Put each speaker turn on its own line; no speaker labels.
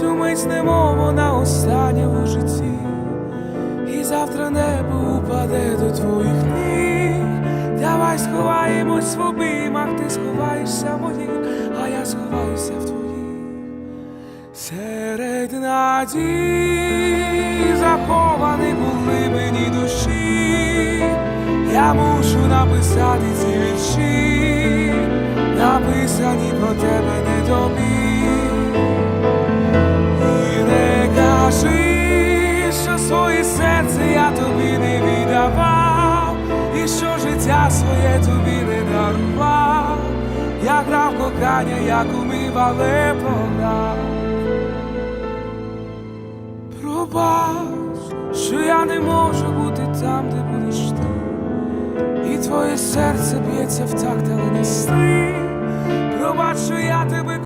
цю мить немов вона остання у житті, і завтра небо упаде до твоїх ніг. Давай сховаємось в обіймах, ти сховаєшся в моїх, а я сховаюся в твоїх. Серед надій захованих у глибині душі, я мушу написати ці вірші, написані про тебе не тобі. Серце я тобі не віддавав, і що життя своє тобі не дарував. Я грав кохання, як умів, але. Пробач, що я не можу бути там, де будеш ти. І твоє серце б'ється в такт,